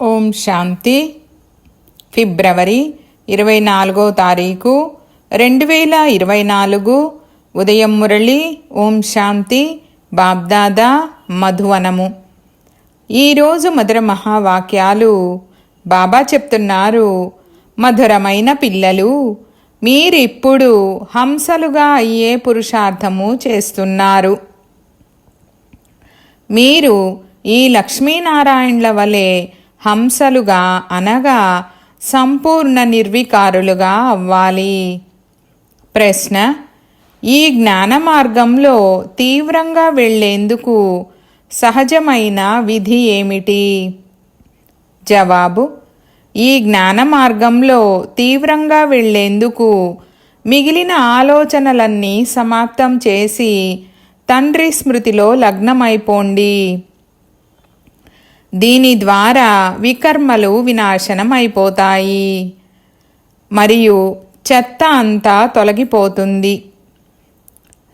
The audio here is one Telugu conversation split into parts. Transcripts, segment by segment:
ఓం శాంతి. ఫిబ్రవరి ఇరవై నాలుగో తారీఖు రెండు వేల ఇరవై నాలుగు. ఉదయం మురళి ఓం శాంతి బాబ్దాదా మధువనము. ఈరోజు మధుర మహావాక్యాలు బాబా చెప్తున్నారు. మధురమైన పిల్లలు మీరిప్పుడు హంసలుగా అయ్యే పురుషార్థము చేస్తున్నారు. మీరు ఈ లక్ష్మీనారాయణల వలె హంసలుగా అనగా సంపూర్ణ నిర్వికారులుగా అవ్వాలి. ప్రశ్న ఈ జ్ఞాన మార్గంలో తీవ్రంగా వెళ్ళేందుకు సహజమైన విధి ఏమిటి? జవాబు ఈ జ్ఞాన మార్గంలో తీవ్రంగా వెళ్ళేందుకు మిగిలిన ఆలోచనలన్నీ సమాప్తం చేసి తండ్రి స్మృతిలో లగ్నమైపోండి. దీని ద్వారా వికర్మలు వినాశనం అయిపోతాయి మరియు చెత్త అంతా తొలగిపోతుంది.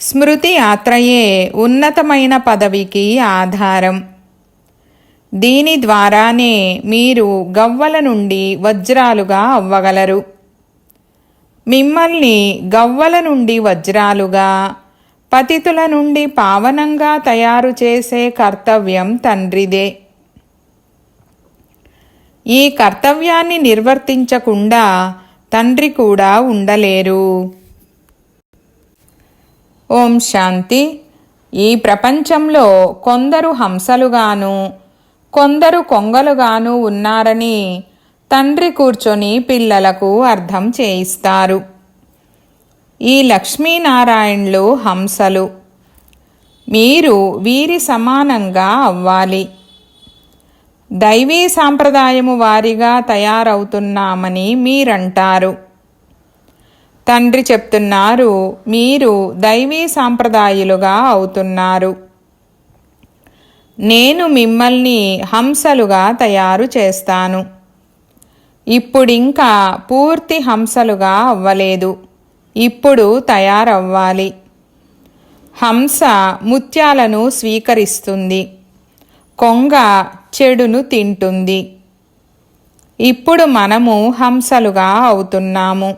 స్మృతి యాత్రయే ఉన్నతమైన పదవికి ఆధారం. దీని ద్వారానే మీరు గవ్వల నుండి వజ్రాలుగా అవ్వగలరు. మిమ్మల్ని గవ్వల నుండి వజ్రాలుగా పతితుల నుండి పావనంగా తయారు చేసే కర్తవ్యం తండ్రిదే. ఈ కర్తవ్యాన్ని నిర్వర్తించకుండా తండ్రి కూడా ఉండలేరు. ఓం శాంతి. ఈ ప్రపంచంలో కొందరు హంసలుగాను కొందరు కొంగలుగాను ఉన్నారని తండ్రి కూర్చొని పిల్లలకు అర్థం చేయిస్తారు. ఈ లక్ష్మీనారాయణలు హంసలు. మీరు వీరి సమానంగా అవ్వాలి. దైవీ సాంప్రదాయము వారిగా తయారవుతున్నామని మీరంటారు. తండ్రి చెప్తున్నారు మీరు దైవీ సాంప్రదాయులుగా అవుతున్నారు. నేను మిమ్మల్ని హంసలుగా తయారు చేస్తాను. ఇప్పుడింకా పూర్తి హంసలుగా అవ్వలేదు. ఇప్పుడు తయారవ్వాలి. హంస ముత్యాలను స్వీకరిస్తుంది. కొంగ చెడును తింటుంది. ఇప్పుడు మనము హంసలుగా అవుతున్నాము.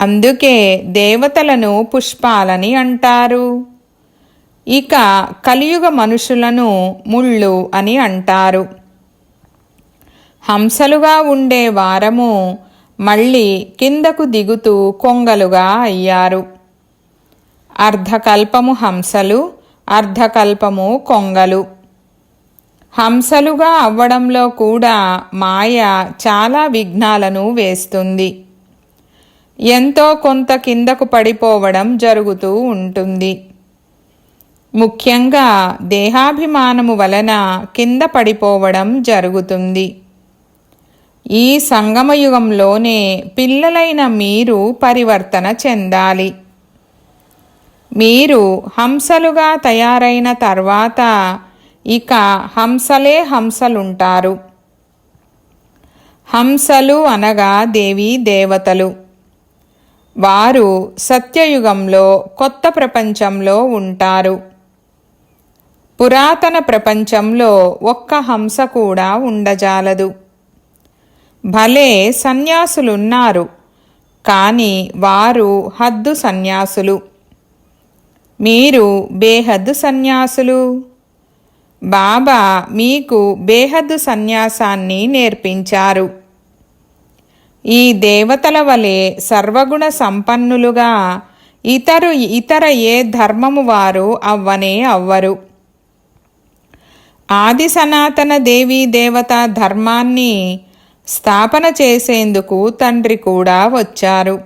అందుకే దేవతలను పుష్పాలని అంటారు. ఇక కలియుగ మనుషులను ముళ్ళు అని అంటారు. హంసలుగా ఉండే వారము మళ్ళీ కిందకు దిగుతూ కొంగలుగా అయ్యారు. అర్ధకల్పము హంసలు అర్ధకల్పము కొంగలు. హంసలుగా అవ్వడంలో కూడా మాయ చాలా విఘ్నాలను వేస్తుంది. ఎంతో కొంత కిందకు పడిపోవడం జరుగుతూ ఉంటుంది. ముఖ్యంగా దేహాభిమానము వలన కింద పడిపోవడం జరుగుతుంది. ఈ సంగమయుగంలోనే పిల్లలైన మీరు పరివర్తన చెందాలి. మీరు హంసలుగా తయారైన తర్వాత ఇక హంసలే హంసలుంటారు. హంసలు అనగా దేవీ దేవతలు. వారు సత్యయుగంలో కొత్త ప్రపంచంలో ఉంటారు. పురాతన ప్రపంచంలో ఒక్క హంస కూడా ఉండజాలదు. భలే సన్యాసులున్నారు. కానీ వారు హద్దు సన్యాసులు. మీరు బేహద్దు సన్యాసులు. బాబా మీకు బేహద్దు సన్యాసాన్ని నేర్పించారు. ఈ దేవతల వలె సర్వగుణ సంపన్నులుగా ఇతరు ఇతర ఏ ధర్మము వారు అవ్వనే అవ్వరు. ఆది సనాతన దేవీ దేవత ధర్మాన్ని స్థాపన చేసేందుకు తండ్రి కూడా వచ్చారు.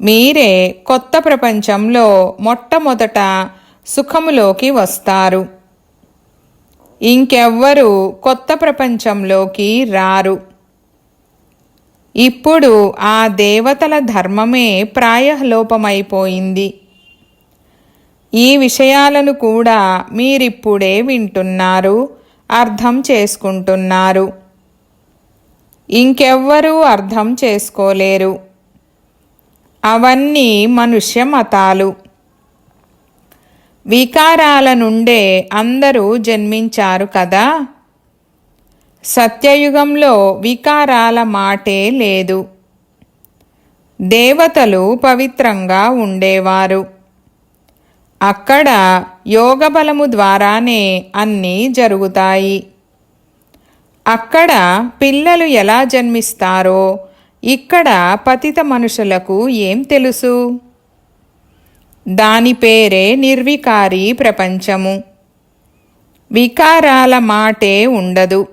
మీరే కొత్త ప్రపంచంలో మొట్టమొదట సుఖములోకి వస్తారు. ఇంకెవ్వరు కొత్త ప్రపంచంలోకి రారు. ఇప్పుడు ఆ దేవతల ధర్మమే ప్రాయలోపమైపోయింది. ఈ విషయాలను కూడా మీరిప్పుడే వింటున్నారు అర్థం చేసుకుంటున్నారు. ఇంకెవ్వరూ అర్థం చేసుకోలేరు. అవన్నీ మనుష్య మతాలు. వికారాల నుండే అందరూ జన్మించారు కదా? సత్యయుగంలో వికారాల మాటే లేదు. దేవతలు పవిత్రంగా ఉండేవారు. అక్కడ యోగబలము ద్వారానే అన్నీ జరుగుతాయి. అక్కడ పిల్లలు ఎలా జన్మిస్తారో ఇక్కడ పతిత మనుషులకు ఏం తెలుసు? దాని పేరే నిర్వికారి ప్రపంచము. వికారాల మాటే ఉండదు.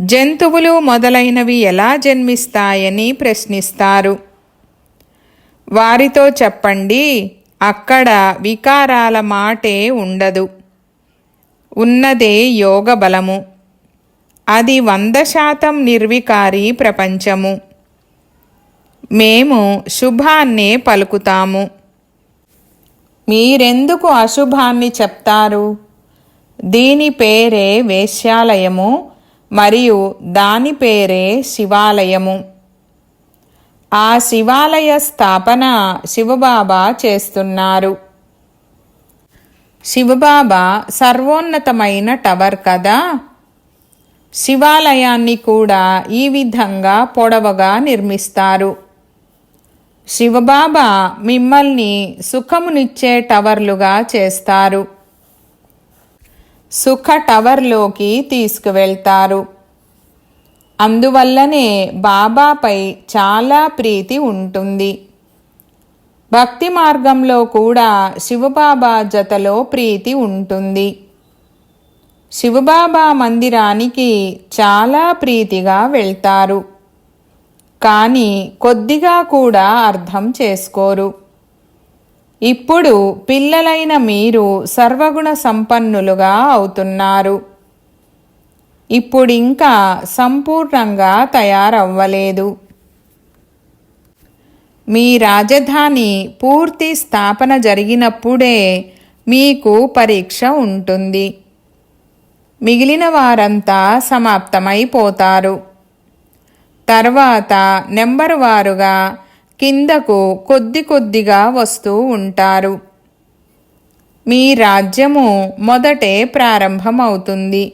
జంతువులు మొదలైనవి ఎలా జన్మిస్తాయని ప్రశ్నిస్తారు. వారితో చెప్పండి అక్కడ వికారాల మాటే ఉండదు. ఉన్నదే యోగ బలము అది వంద శాతం నిర్వికారి ప్రపంచము. మేము శుభాన్నే పలుకుతాము. మీరెందుకు అశుభాన్ని చెప్తారు? దీని పేరే వేశ్యాలయము మరియు దాని పేరే శివాలయము. ఆ శివాలయ స్థాపన శివబాబా చేస్తున్నారు. శివబాబా సర్వోన్నతమైన టవర్ కదా? శివాలయాన్ని కూడా ఈ విధంగా పొడవగా నిర్మిస్తారు. శివబాబా మిమ్మల్ని సుఖమునిచ్చే టవర్లుగా చేస్తారు. సుఖ టవర్లోకి తీసుకువెళ్తారు. అందువల్లనే బాబాపై చాలా ప్రీతి ఉంటుంది. భక్తి మార్గంలో కూడా శివబాబా జతలో ప్రీతి ఉంటుంది. శివబాబా మందిరానికి చాలా ప్రీతిగా వెళ్తారు. కానీ కొద్దిగా కూడా అర్థం చేసుకోరు. ఇప్పుడు పిల్లలైన మీరు సర్వగుణ సంపన్నులుగా అవుతున్నారు. ఇప్పుడింకా సంపూర్ణంగా తయారవ్వలేదు. మీ రాజధాని పూర్తి స్థాపన జరిగినప్పుడే మీకు పరీక్ష ఉంటుంది. మిగిలిన వారంతా సమాప్తమైపోతారు. తర్వాత నెంబర్ వారుగా కిందకు కొద్ది కొద్దిగా వస్తూ ఉంటారు. మీ రాజ్యము మొదటే ప్రారంభమవుతుంది.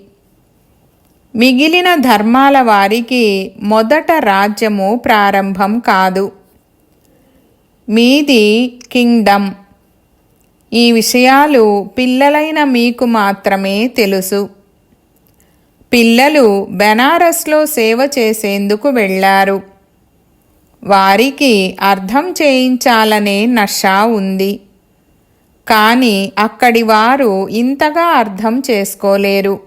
మిగిలిన ధర్మాల వారికి మొదట రాజ్యము ప్రారంభం కాదు. మీది కింగ్డమ్. ఈ విషయాలు పిల్లలైన మీకు మాత్రమే తెలుసు. పిల్లలు బెనారస్లో సేవ చేసేందుకు వెళ్ళారు. వారికి అర్థం చేయించాలనే నషా ఉంది. కానీ అక్కడి వారు ఇంతగా అర్థం చేసుకోలేరు.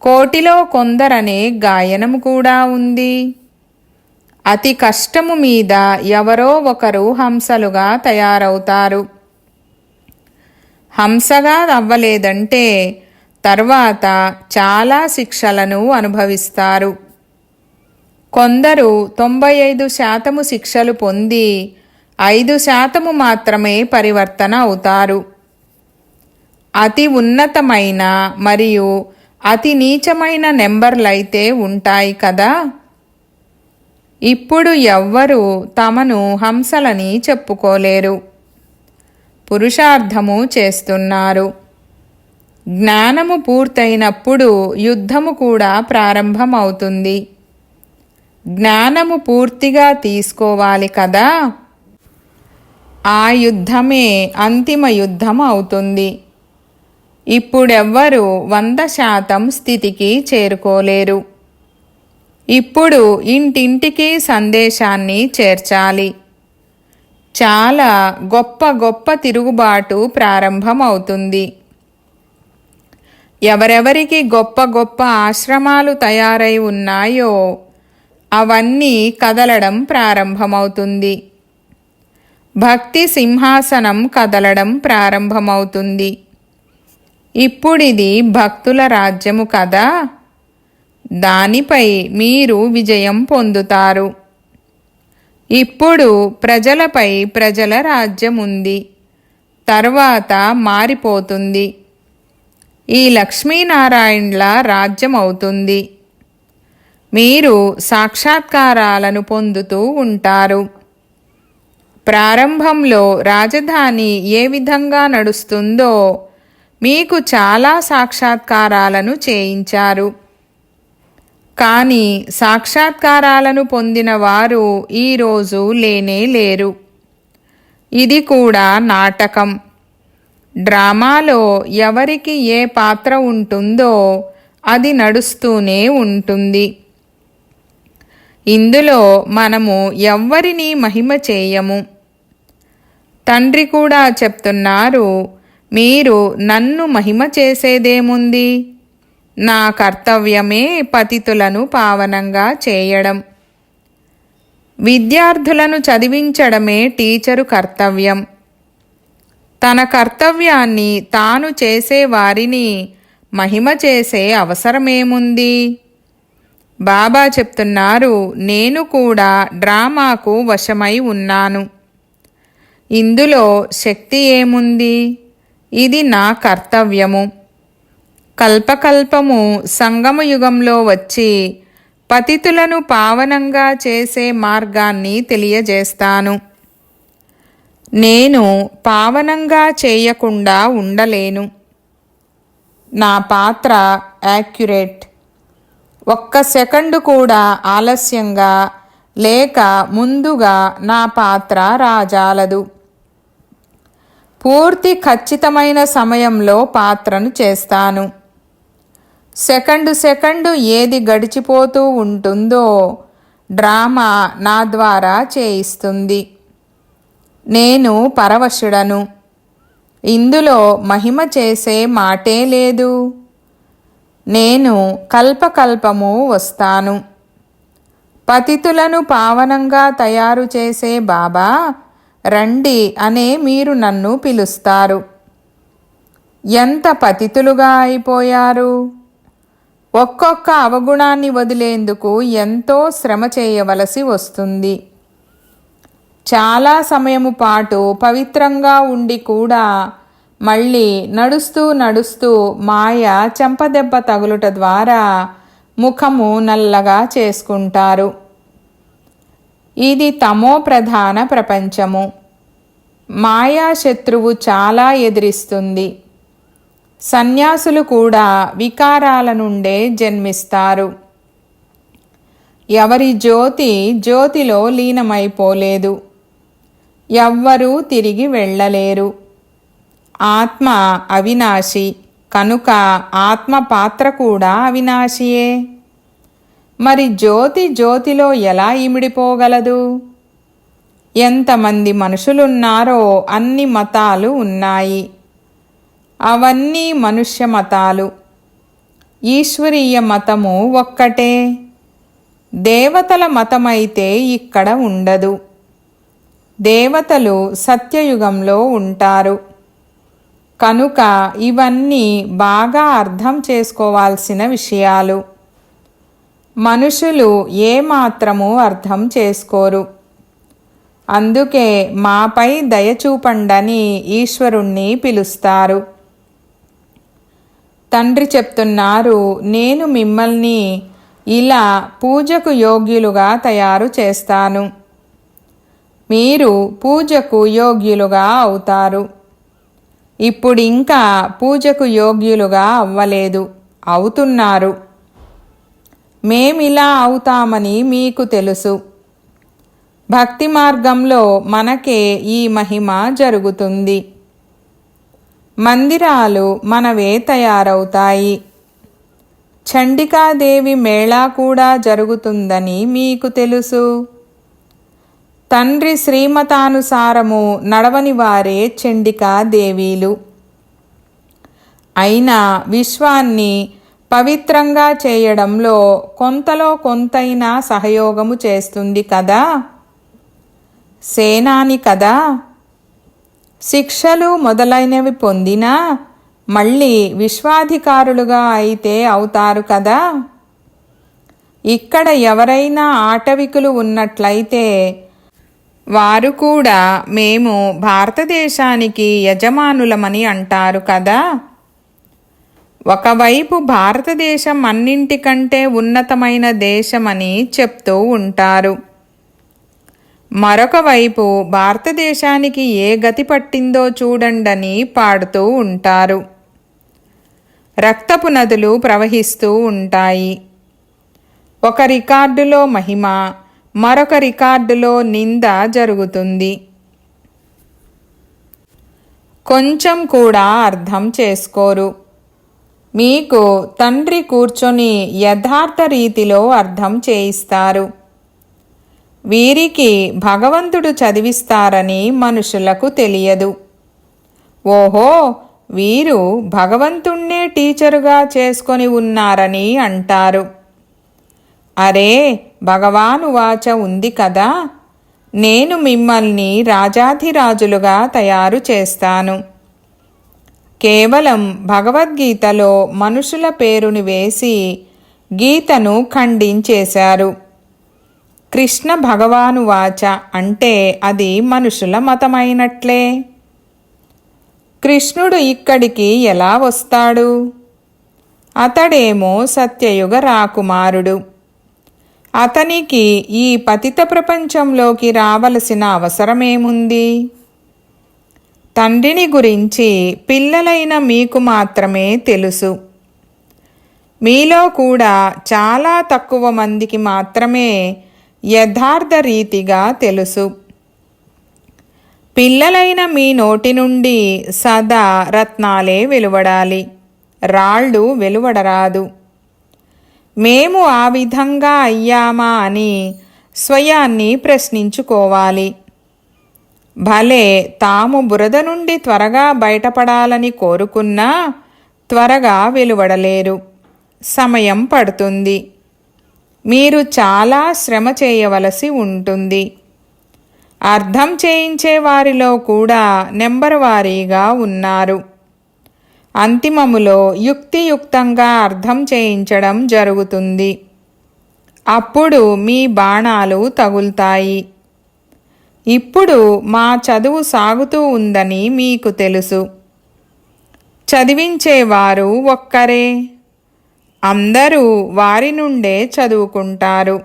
కోటిలో కొందరనే గాయనం కూడా ఉంది. అతి కష్టము మీద ఎవరో ఒకరు హంసలుగా తయారవుతారు. హంసగా అవ్వలేదంటే తర్వాత చాలా శిక్షలను అనుభవిస్తారు. కొందరు తొంభై ఐదు శాతము శిక్షలు పొంది ఐదు శాతము మాత్రమే పరివర్తన అవుతారు. అతి ఉన్నతమైన మరియు అతి నీచమైన నెంబర్లైతే ఉంటాయి కదా? ఇప్పుడు ఎవ్వరూ తమను హంసలని చెప్పుకోలేరు. పురుషార్థము చేస్తున్నారు. జ్ఞానము పూర్తయినప్పుడు యుద్ధము కూడా ప్రారంభమవుతుంది. జ్ఞానము పూర్తిగా తీసుకోవాలి కదా? ఆ యుద్ధమే అంతిమ యుద్ధం అవుతుంది. ఇప్పుడెవ్వరు వంద శాతం స్థితికి చేరుకోలేరు. ఇప్పుడు ఇంటింటికి సందేశాన్ని చేర్చాలి. చాలా గొప్ప గొప్ప తిరుగుబాటు ప్రారంభమవుతుంది. ఎవరెవరికి గొప్ప గొప్ప ఆశ్రమాలు తయారై ఉన్నాయో అవన్నీ కదలడం ప్రారంభమవుతుంది. భక్తి సింహాసనం కదలడం ప్రారంభమవుతుంది. ఇప్పుడిది భక్తుల రాజ్యము కదా. దానిపై మీరు విజయం పొందుతారు. ఇప్పుడు ప్రజలపై ప్రజల రాజ్యం ఉంది తర్వాత మారిపోతుంది. ఈ లక్ష్మీనారాయణల రాజ్యం అవుతుంది మీరు సాక్షాత్కారాలను పొందుతూ ఉంటారు. ప్రారంభంలో రాజధాని ఏ విధంగా నడుస్తుందో మీకు చాలా సాక్షాత్కారాలను చేయించారు. కానీ సాక్షాత్కారాలను పొందిన వారు ఈరోజు లేనే లేరు. ఇది కూడా నాటకం. డ్రామాలో ఎవరికి ఏ పాత్ర ఉంటుందో అది నడుస్తూనే ఉంటుంది. ఇందులో మనము ఎవ్వరిని మహిమ చేయము. తండ్రి కూడా చెప్తున్నారు మీరు నన్ను మహిమ చేసేదేముంది? నా కర్తవ్యమే పతితులను పావనంగా చేయడం. విద్యార్థులను చదివించడమే టీచరు కర్తవ్యం. తన కర్తవ్యాన్ని తాను చేసే వారిని మహిమ చేసే అవసరమేముంది? బాబా చెప్తున్నారు నేను కూడా డ్రామాకు వశమై ఉన్నాను. ఇందులో శక్తి ఏముంది? ఇది నా కర్తవ్యము. కల్పకల్పము సంగమ యుగంలో వచ్చి పతితులను పావనంగా చేసే మార్గాన్ని తెలియజేస్తాను. నేను పావనంగా చేయకుండా ఉండలేను. నా పాత్ర యాక్యురేట్. ఒక్క సెకండు కూడా ఆలస్యంగా లేక ముందుగా నా పాత్ర రాజాలదు. పూర్తి ఖచ్చితమైన సమయంలో పాత్రను చేస్తాను. సెకండు సెకండు ఏది గడిచిపోతూ ఉంటుందో డ్రామా నా ద్వారా చేయిస్తుంది. నేను పరవశుడను. ఇందులో మహిమ చేసే మాటే లేదు. నేను కల్పకల్పము వస్తాను. పతితులను పావనంగా తయారు చేసే బాబా రండి అనే మీరు నన్ను పిలుస్తారు. ఎంత పతితులుగా అయిపోయారు? ఒక్కొక్క అవగుణాన్ని వదిలేందుకు ఎంతో శ్రమ చేయవలసి వస్తుంది. చాలా సమయము పాటు పవిత్రంగా ఉండి కూడా మళ్ళీ నడుస్తూ నడుస్తూ మాయ చెంపదెబ్బ తగులుట ద్వారా ముఖము నల్లగా చేసుకుంటారు. ఇది తమో ప్రధాన ప్రపంచము. మాయా శత్రువు చాలా ఎదిరిస్తుంది. సన్యాసులు కూడా వికారాల నుండే జన్మిస్తారు. ఎవరి జ్యోతి జ్యోతిలో లీనమైపోలేదు. ఎవ్వరూ తిరిగి వెళ్ళలేరు. ఆత్మ అవినాశి కనుక ఆత్మ పాత్ర కూడా అవినాశియే. మరి జ్యోతి జ్యోతిలో ఎలా ఇమిడిపోగలదు ఎంతమంది మనుషులున్నారో అన్ని మతాలు ఉన్నాయి. అవన్నీ మనుష్య మతాలు. ఈశ్వరీయ మతము ఒక్కటే. దేవతల మతమైతే ఇక్కడ ఉండదు. దేవతలు సత్యయుగంలో ఉంటారు. కనుక ఇవన్నీ బాగా అర్థం చేసుకోవాల్సిన విషయాలు. మనుషులు ఏమాత్రము అర్థం చేసుకోరు. అందుకే మాపై దయచూపండని ఈశ్వరుణ్ణి పిలుస్తారు. తండ్రి చెప్తున్నారు నేను మిమ్మల్ని ఇలా పూజకు యోగ్యులుగా తయారు చేస్తాను. మీరు పూజకు యోగ్యులుగా అవుతారు. ఇప్పుడు ఇంకా పూజకు యోగ్యులుగా అవ్వలేదు. అవుతున్నారు. మేమిలా అవుతామని మీకు తెలుసు. భక్తి మార్గంలో మనకే ఈ మహిమ జరుగుతుంది. మందిరాలు మనవే తయారవుతాయి. చండికాదేవి మేళా కూడా జరుగుతుందని మీకు తెలుసు. తండ్రి శ్రీమతానుసారము నడవని వారే చండికాదేవీలు అయినా విశ్వాన్ని పవిత్రంగా చేయడంలో కొంతలో కొంతైనా సహయోగము చేస్తుంది కదా? సేనాని కదా? శిక్షలు మొదలైనవి పొందినా మళ్ళీ విశ్వాధికారులుగా అయితే అవుతారు కదా? ఇక్కడ ఎవరైనా ఆటవికులు ఉన్నట్లయితే వారు కూడా మేము భారతదేశానికి యజమానులమని అంటారు కదా? ఒకవైపు భారతదేశం అన్నింటికంటే ఉన్నతమైన దేశమని చెప్తూ ఉంటారు. మరొక వైపు భారతదేశానికి ఏ గతి పట్టిందో చూడండని పాడుతూ ఉంటారు. రక్తపు నదులు ప్రవహిస్తూ ఉంటాయి. ఒక రికార్డులో మహిమ మరొక రికార్డులో నింద జరుగుతుంది. కొంచెం కూడా అర్థం చేసుకోరు. మీకు తండ్రి కూర్చొని యథార్థ రీతిలో అర్థం చేయిస్తారు. వీరికి భగవంతుడు చదివిస్తారని మనుషులకు తెలియదు. ఓహో వీరు భగవంతుణ్ణే టీచరుగా చేసుకొని ఉన్నారని అంటారు. అరే భగవాను వాచ ఉంది కదా. నేను మిమ్మల్ని రాజాధిరాజులుగా తయారు చేస్తాను. కేవలం భగవద్గీతలో మనుషుల పేరుని వేసి గీతను ఖండించేశారు. కృష్ణ భగవాను వాచ అంటే అది మనుషుల మతమైనట్లే. కృష్ణుడు ఇక్కడికి ఎలా వస్తాడు? అతడేమో సత్యయుగ రాకుమారుడు. అతనికి ఈ పతిత ప్రపంచంలోకి రావలసిన అవసరమేముంది? తండ్రిని గురించి పిల్లలైన మీకు మాత్రమే తెలుసు. మీలో కూడా చాలా తక్కువ మందికి మాత్రమే యథార్థ రీతిగా తెలుసు. పిల్లలైన మీ నోటి నుండి సదా రత్నాలే వెలువడాలి. రాళ్ళు వెలువడరాదు. మేము ఆ విధంగా అయ్యామా అని స్వయాన్ని ప్రశ్నించుకోవాలి. భలే తాము బురద నుండి త్వరగా బయటపడాలని కోరుకున్నా త్వరగా వెలువడలేరు. సమయం పడుతుంది. మీరు చాలా శ్రమ చేయవలసి ఉంటుంది. అర్థం చేయించే వారిలో కూడా నెంబర్ వారీగా ఉన్నారు. అంతిమములో యుక్తియుక్తంగా అర్థం చేయించడం జరుగుతుంది. అప్పుడు మీ బాణాలు తగులుతాయి. ఇప్పుడు మా చదువు సాగుతూ ఉందని మీకు తెలుసు. చదివించేవారు ఒక్కరే. అందరూ వారి నుండే చదువుకుంటారు.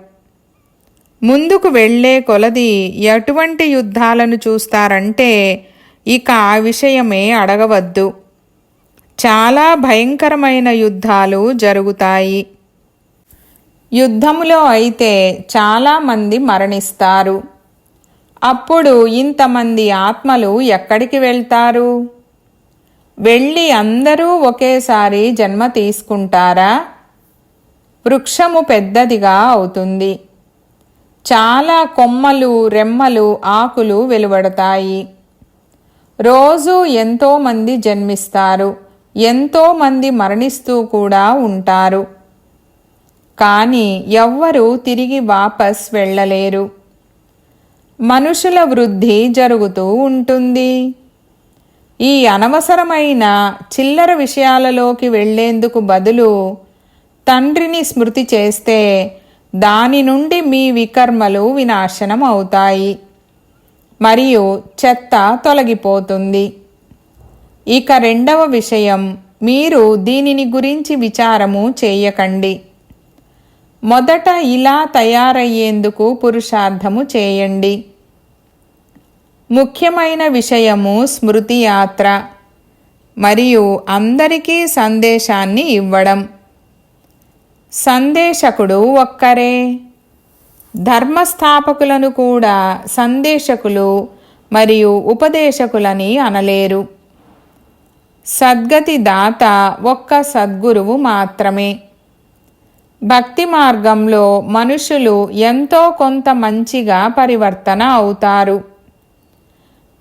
ముందుకు వెళ్ళే కొలది ఎటువంటి యుద్ధాలను చూస్తారంటే ఇక ఆ విషయమే అడగవద్దు. చాలా భయంకరమైన యుద్ధాలు జరుగుతాయి. యుద్ధములో అయితే చాలామంది మరణిస్తారు. అప్పుడు ఇంతమంది ఆత్మలు ఎక్కడికి వెళ్తారు? వెళ్ళి అందరూ ఒకేసారి జన్మ తీసుకుంటారా? వృక్షము పెద్దదిగా అవుతుంది. చాలా కొమ్మలు రెమ్మలు ఆకులు వెలువడతాయి. రోజు ఎంతోమంది జన్మిస్తారు. ఎంతోమంది మరణిస్తూ కూడా ఉంటారు. కానీ ఎవ్వరూ తిరిగి వాపస్ వెళ్ళలేరు. మనుషుల వృద్ధి జరుగుతూ ఉంటుంది. ఈ అనవసరమైన చిల్లర విషయాలలోకి వెళ్ళేందుకు బదులు తండ్రిని స్మృతి చేస్తే దాని నుండి మీ వికర్మలు వినాశనం అవుతాయి. మరియు చెత్త తొలగిపోతుంది. ఇక రెండవ విషయం మీరు దీనిని గురించి విచారము చేయకండి. మొదట ఇలా తయారయ్యేందుకు పురుషార్థము చేయండి. ముఖ్యమైన విషయము స్మృతి యాత్ర మరియు అందరికీ సందేశాన్ని ఇవ్వడం. సందేశకుడు ఒక్కరే. ధర్మస్థాపకులను కూడా సందేశకులు మరియు ఉపదేశకులని అనలేరు. సద్గతి దాత ఒక్క సద్గురువు మాత్రమే. భక్తి మార్గంలో మనుషులు ఎంతో కొంత మంచిగా పరివర్తన అవుతారు.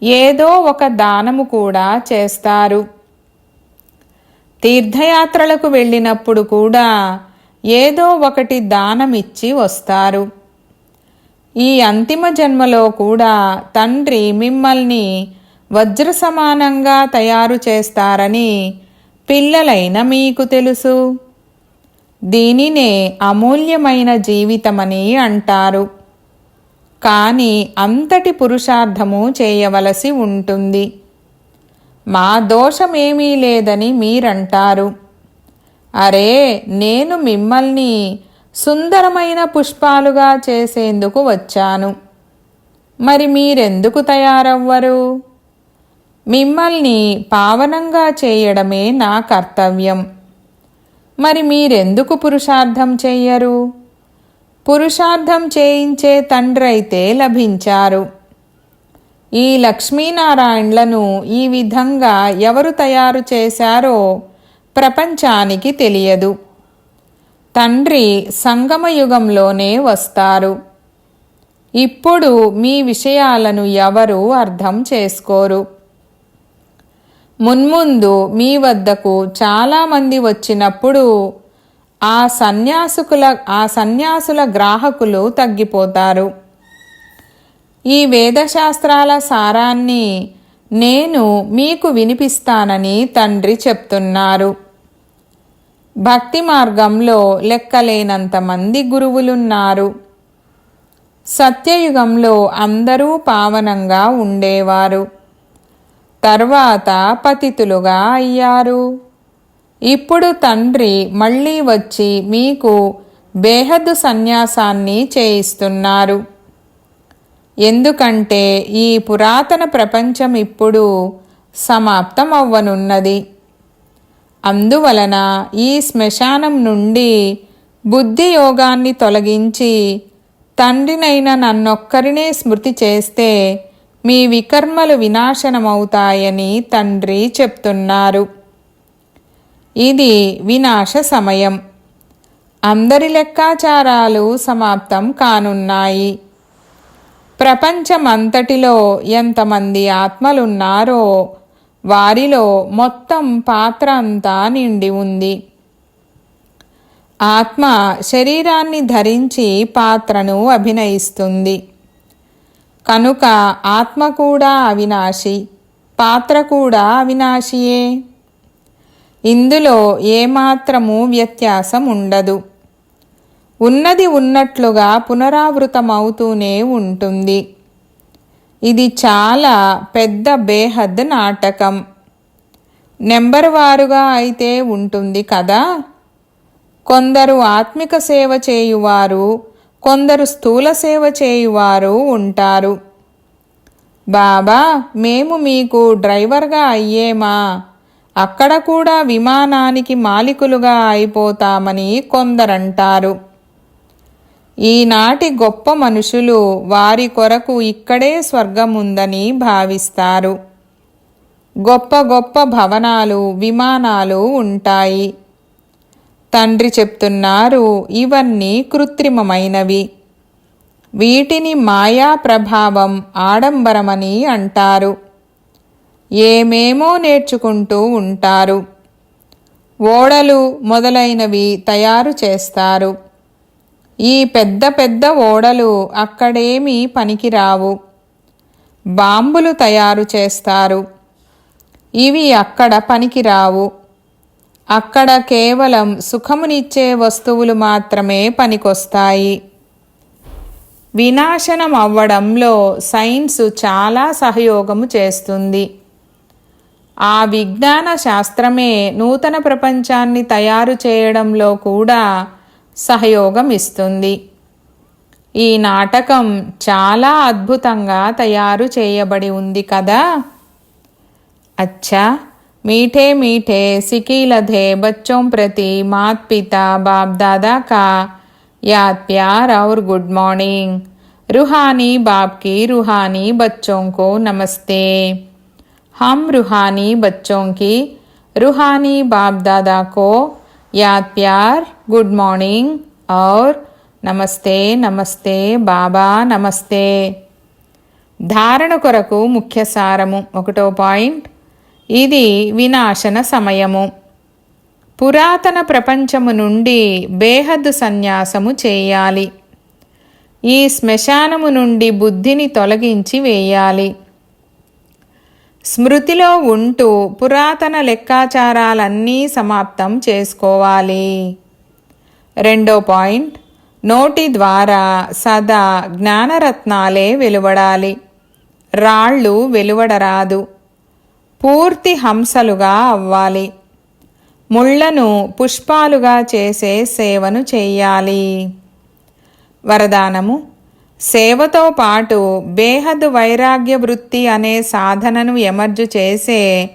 ఏదో ఒక దానము కూడా చేస్తారు. తీర్థయాత్రలకు వెళ్ళినప్పుడు కూడా ఏదో ఒకటి దానమిచ్చి వస్తారు. ఈ అంతిమ జన్మలో కూడా తండ్రి మిమ్మల్ని వజ్ర సమానంగా తయారు చేస్తారని పిల్లలైన మీకు తెలుసు. దీనినే అమూల్యమైన జీవితమని అంటారు. కానీ అంతటి పురుషార్థము చేయవలసి ఉంటుంది. మా దోషమేమీ లేదని మీరంటారు. అరే నేను మిమ్మల్ని సుందరమైన పుష్పాలుగా చేసేందుకు వచ్చాను. మరి మీరెందుకు తయారవ్వరు? మిమ్మల్ని పావనంగా చేయడమే నా కర్తవ్యం. మరి మీరెందుకు పురుషార్థం చెయ్యరు? పురుషార్థం చేయించే తండ్రైతే లభించారు. ఈ లక్ష్మీనారాయణలను ఈ విధంగా ఎవరు తయారు చేశారో ప్రపంచానికి తెలియదు. తండ్రి సంగమయుగంలోనే వస్తారు. ఇప్పుడు మీ విషయాలను ఎవరు అర్థం చేసుకోరు. మున్ముందు మీ వద్దకు చాలామంది వచ్చినప్పుడు ఆ సన్యాసుకుల ఆ సన్యాసుల గ్రాహకులు తగ్గిపోతారు. ఈ వేదశాస్త్రాల సారాన్ని నేను మీకు వినిపిస్తానని తండ్రి చెప్తున్నారు. భక్తి మార్గంలో లెక్కలేనంతమంది గురువులున్నారు. సత్యయుగంలో అందరూ పావనంగా ఉండేవారు. తర్వాత పతితులుగా అయ్యారు. ఇప్పుడు తండ్రి మళ్ళీ వచ్చి మీకు బేహద్దు సన్యాసాన్ని చేయిస్తున్నారు. ఎందుకంటే ఈ పురాతన ప్రపంచం ఇప్పుడు సమాప్తం అవ్వనున్నది. అందువలన ఈ శ్మశానం నుండి బుద్ధి యోగాన్ని తొలగించి తండ్రినైన నన్నొక్కరినే స్మృతి చేస్తే మీ వికర్మలు వినాశనమవుతాయని తండ్రి చెప్తున్నారు. ఇది వినాశ సమయం. అందరి లెక్కాచారాలు సమాప్తం కానున్నాయి. ప్రపంచమంతటిలో ఎంతమంది ఆత్మలున్నారో వారిలో మొత్తం పాత్ర అంతా నిండి ఉంది. ఆత్మ శరీరాన్ని ధరించి పాత్రను అభినయిస్తుంది. కనుక ఆత్మ కూడా అవినాశి పాత్ర కూడా అవినాశియే. ఇందులో ఏమాత్రము వ్యత్యాసం ఉండదు. ఉన్నది ఉన్నట్లుగా పునరావృతమవుతూనే ఉంటుంది. ఇది చాలా పెద్ద బేహద్ నాటకం. నెంబర్ వారుగా అయితే ఉంటుంది కదా? కొందరు ఆత్మిక సేవ చేయువారు కొందరు స్థూల సేవ చేయువారు ఉంటారు. బాబా మేము మీకు డ్రైవర్గా అయ్యేమా? అక్కడ కూడా విమానానికి మాలికులుగా అయిపోతామని కొందరంటారు. ఈనాటి గొప్ప మనుషులు వారి కొరకు ఇక్కడే స్వర్గం ఉందని భావిస్తారు. గొప్ప గొప్ప భవనాలు విమానాలు ఉంటాయి. తండ్రి చెప్తున్నారు ఇవన్నీ కృత్రిమమైనవి. వీటిని మాయా ప్రభావం ఆడంబరమని అంటారు. ఏమేమో నేర్చుకుంటూ ఉంటారు. ఓడలు మొదలైనవి తయారు చేస్తారు. ఈ పెద్ద పెద్ద ఓడలు అక్కడేమీ పనికిరావు. బాంబులు తయారు చేస్తారు. ఇవి అక్కడ పనికిరావు. అక్కడ కేవలం సుఖమునిచ్చే వస్తువులు మాత్రమే పనికొస్తాయి. వినాశనం అవ్వడంలో సైన్స్ చాలా సహయోగము చేస్తుంది. ఆ విజ్ఞాన శాస్త్రమే నూతన ప్రపంచాన్ని తయారు చేయడంలో కూడా సహయోగం ఇస్తుంది ఈ నాటకం చాలా అద్భుతంగా తయారు చేయబడి ఉంది కదా? అచ్చా! मीठे मीठे सिकीलधे बच्चों प्रति मात पिता बाप दादा का याद प्यार और गुड मॉर्निंग रूहानी बाप की रूहानी बच्चों को नमस्ते हम रूहानी बच्चों की रूहानी बाप दादा को याद प्यार गुड मॉर्निंग और నమస్తే నమస్తే బాబా నమస్తే ధారణ కొరకు ముఖ్య సారము ఒకటో పాయింట్ ఇది వినాశన సమయము. పురాతన ప్రపంచము నుండి బేహద్దు సన్యాసము చేయాలి. ఈ శ్మశానము నుండి బుద్ధిని తొలగించి వేయాలి. స్మృతిలో ఉంటూ పురాతన లెక్కాచారాలన్నీ సమాప్తం చేసుకోవాలి. రెండో పాయింట్ నోటి ద్వారా సదా జ్ఞానరత్నాలే వెలువడాలి. రాళ్ళు వెలువడరాదు. పూర్తి హంసలుగా అవ్వాలి. ముళ్ళను పుష్పాలుగా చేసే సేవను చేయాలి వరదానము సేవతో పాటు బేహద్ వైరాగ్య వృత్తి అనే సాధనను ఎమర్జు చేసే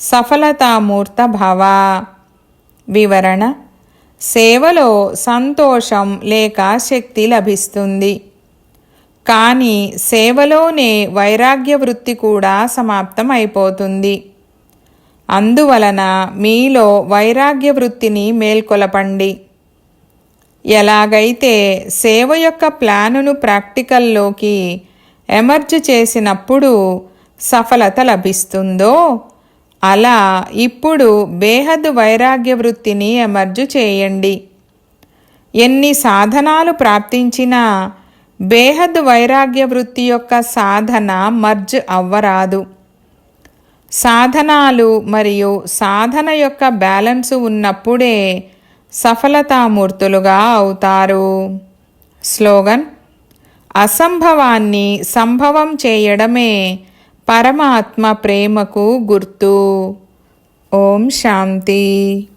సఫలతామూర్త భవ. వివరణ సేవలో సంతోషం లేక శక్తి లభిస్తుంది. కానీ సేవలోనే వైరాగ్య వృత్తి కూడా సమాప్తం అయిపోతుంది అందువలన మీలో వైరాగ్య వృత్తిని మేల్కొలపండి. ఎలాగైతే సేవ యొక్క ప్లానును ప్రాక్టికల్లోకి ఎమర్జ్ చేసినప్పుడు సఫలత లభిస్తుందో అలా ఇప్పుడు బేహద్ వైరాగ్య వృత్తిని ఎమర్జు చేయండి. ఎన్ని సాధనాలు ప్రాప్తించినా బేహద్ వైరాగ్య వృత్తి యొక్క సాధన మర్జ్ అవ్వరాదు. సాధనాలు మరియు సాధన యొక్క బ్యాలెన్స్ ఉన్నప్పుడే సఫలతామూర్తులుగా అవుతారు. స్లోగన్ అసంభవాన్ని సంభవం చేయడమే పరమాత్మ ప్రేమకు గుర్తు. ఓం శాంతి.